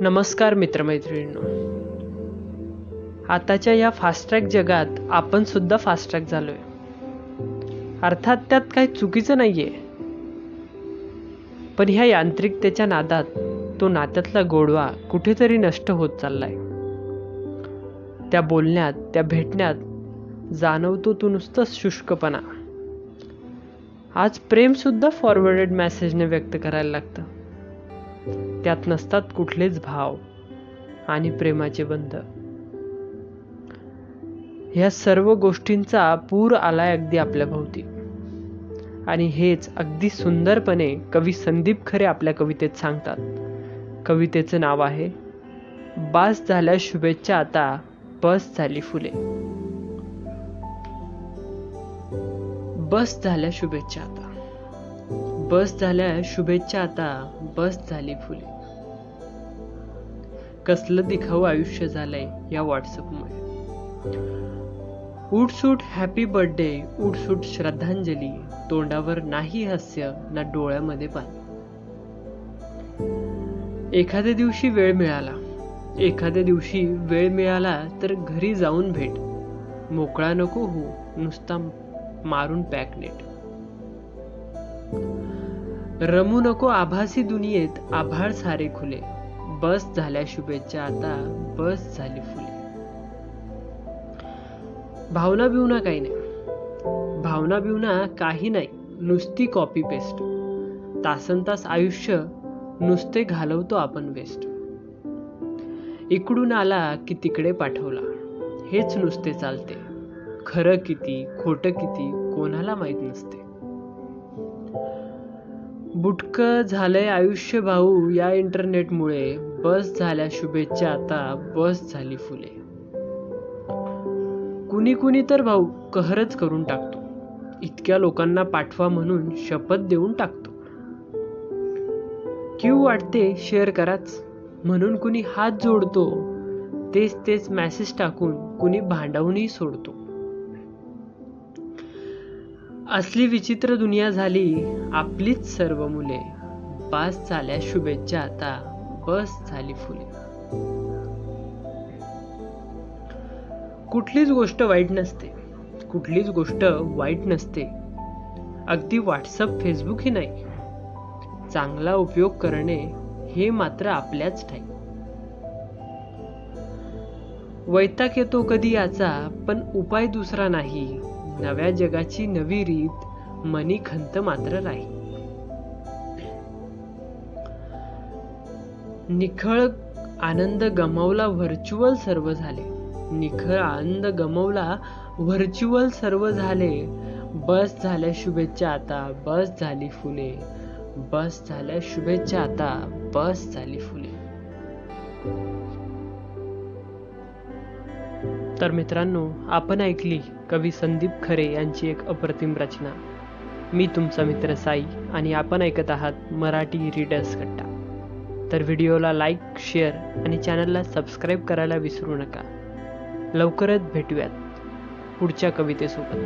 नमस्कार मित्रमैत्रिणींनो. आताच्या या फास्ट्रॅक जगात आपण सुद्धा झालो आहे अर्थात त्यात काही चुकीचं नाही आहे पण ह्या यांत्रिकतेच्या नादात तो नात्यातला गोडवा कुठेतरी नष्ट होत चाललाय. त्या बोलण्यात त्या भेटण्यात जाणवतो तो नुसताच शुष्कपणा. आज प्रेमसुद्धा फॉरवर्डेड मेसेजने व्यक्त करायला लागतं. त्यात नसतात कुठलेच भाव आणि प्रेमाचे बंध. ह्या सर्व गोष्टींचा पूर आलाय अगदी आपल्या भोवती. आणि हेच अगदी सुंदरपणे कवी संदीप खरे आपल्या कवितेत सांगतात. कवितेचं नाव आहे बास झाल्या शुभेच्छा आता बस झाली फुले. बस झाल्या शुभेच्छा आता. बस झाल्या शुभेच्छा आता. बस झाली फुले. कसलं दिखाऊ आयुष्य झालंय या व्हॉट्सअपमुळे. उठसूट हॅपी बर्थडे उठसूट श्रद्धांजली तोंडावर नाही हास्य ना डोळ्यामध्ये पाणी एखाद्या दिवशी वेळ मिळाला. एखाद्या दिवशी वेळ मिळाला तर घरी जाऊन भेट. मोकळा नको हो नुसता मारून पॅक नेट. रमू नको आभासी दुनियेत आभाळ सारे खुले. बस झाल्या शुभेच्छा आता बस झाली फुले. भावना बिवना काही नाही. भावना बिवना काही नाही नुसती कॉपी पेस्ट तासन तास आयुष्य नुसते घालवतो आपण वेस्ट इकडून आला की तिकडे पाठवला. हेच नुसते चालते. खरं किती खोटं किती कोणाला माहीत नसते. बुटकं झालंय आयुष्य भाऊ या इंटरनेटमुळे. बस झाल्या शुभेच्छा आता बस झाली फुले. कुणी कुणी तर भाऊ कहरच करून टाकतो. इतक्या लोकांना पाठवा म्हणून शपथ देऊन टाकतो. क्यू वाटते शेअर कराच? म्हणून कुणी हात जोडतो तेच तेच मॅसेज टाकून कुणी भांडवूनही सोडतो. असली विचित्र दुनिया झाली आपलीच सर्व मुले. पास झाल्या शुभेच्छा आता बस झाली फुले. कुठलीच गोष्ट वाईट नसते. कुठलीच गोष्ट वाईट नसते. अगदी व्हॉट्सअप फेसबुक ही नाही. चांगला उपयोग करणे हे मात्र आपल्याच ठाई. वैताग येतो कधी याचा पण उपाय दुसरा नाही. नव्या जगाची नवी रीत मनी खंत मात्र राही निखळ आनंद गमावला व्हर्च्युअल सर्व झाले. निखळ आनंद गमावला व्हर्च्युअल सर्व झाले. बस झाल्या शुभेच्छा आता बस झाली फुले. बस झाल्या शुभेच्छा आता बस झाली फुले. तर मित्रांनो आपण ऐकली कवी संदीप खरे यांची एक अप्रतिम रचना. मी तुमचा मित्र साई आणि आपण ऐकत आहात मराठी रीडर्स कट्टा. तर व्हिडिओला लाईक शेअर आणि चॅनलला सबस्क्राईब करायला विसरू नका. लवकरच भेटूयात पुढच्या कवितेसोबत.